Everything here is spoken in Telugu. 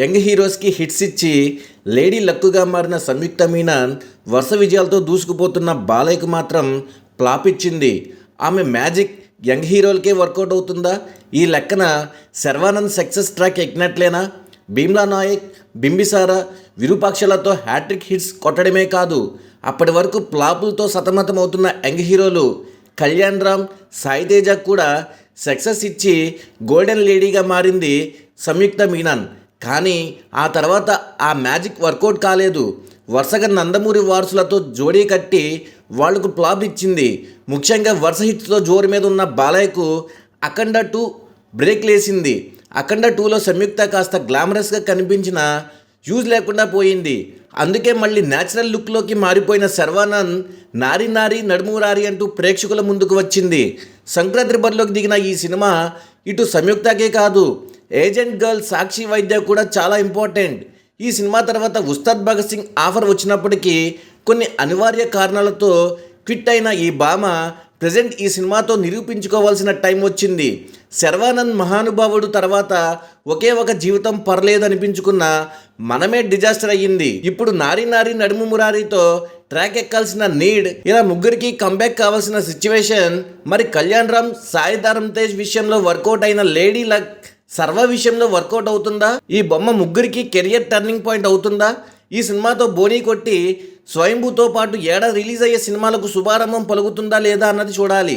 యంగ్ హీరోస్కి హిట్స్ ఇచ్చి లేడీ లక్కుగా మారిన సంయుక్త మీనాన్ వరుస విజయాలతో దూసుకుపోతున్న బాలయ్యకు మాత్రం ప్లాప్ ఇచ్చింది. ఆమె మ్యాజిక్ యంగ్ హీరోలకే వర్కౌట్ అవుతుందా? ఈ లెక్కన శర్వానంద్ సక్సెస్ ట్రాక్ ఎక్కినట్లేనా? భీమ్లా నాయక్ బింబిసార విరూపాక్షలతో హ్యాట్రిక్ హిట్స్ కొట్టడమే కాదు అప్పటి వరకు సతమతం సతమతమవుతున్న యంగ్ హీరోలు కళ్యాణ్ రామ్ సాయితేజ కూడా సక్సెస్ ఇచ్చి గోల్డెన్ లేడీగా మారింది సంయుక్త మీనాన్. కానీ ఆ తర్వాత ఆ మ్యాజిక్ వర్కౌట్ కాలేదు. వరుసగా నందమూరి వారసులతో జోడీ కట్టి వాళ్ళకు ప్లాబ్ ఇచ్చింది. ముఖ్యంగా వరుస హిట్స్తో జోరు మీద ఉన్న బాలయ్యకు అఖండ టూ బ్రేక్ లేసింది. అఖండ టూలో సంయుక్త కాస్త గ్లామరస్గా కనిపించిన యూజ్ లేకుండా పోయింది. అందుకే మళ్ళీ న్యాచురల్ లుక్లోకి మారిపోయిన శర్వానంద్ నారి నారి నడుమురారి అంటూ ప్రేక్షకుల ముందుకు వచ్చింది. సంక్రాంతి బరిలోకి దిగిన ఈ సినిమా ఇటు సంయుక్తకే కాదు ఏజెంట్ గర్ల్ సాక్షి వైద్య కూడా చాలా ఇంపార్టెంట్ ఈ సినిమా తర్వాత ఉస్తాద్ భగత్ సింగ్ ఆఫర్ వచ్చినప్పటికీ కొన్ని అనివార్య కారణాలతో క్విట్ అయిన ఈ భామ ప్రజెంట్ ఈ సినిమాతో నిరూపించుకోవాల్సిన టైం వచ్చింది. శర్వానంద్ మహానుభావుడు తర్వాత ఒకే ఒక జీవితం పర్లేదనిపించుకున్న మనమే డిజాస్టర్ అయ్యింది. ఇప్పుడు నారి నారి నడుము మురారితో ట్రాక్ ఎక్కాల్సిన నీడ్ ఇలా ముగ్గురికి కంబ్యాక్ కావాల్సిన సిచ్యువేషన్ మరి కళ్యాణ్ రామ్ సాయి ధరమ్ తేజ్ విషయంలో వర్కౌట్ అయిన లేడీ లక్ సర్వ విషయంలో వర్కౌట్ అవుతుందా? ఈ బొమ్మ ముగ్గురికి కెరియర్ టర్నింగ్ పాయింట్ అవుతుందా? ఈ సినిమాతో బోనీ కొట్టి స్వయంభూతో పాటు ఏడాది రిలీజ్ అయ్యే సినిమాలకు శుభారంభం పలుకుతుందా లేదా అన్నది చూడాలి.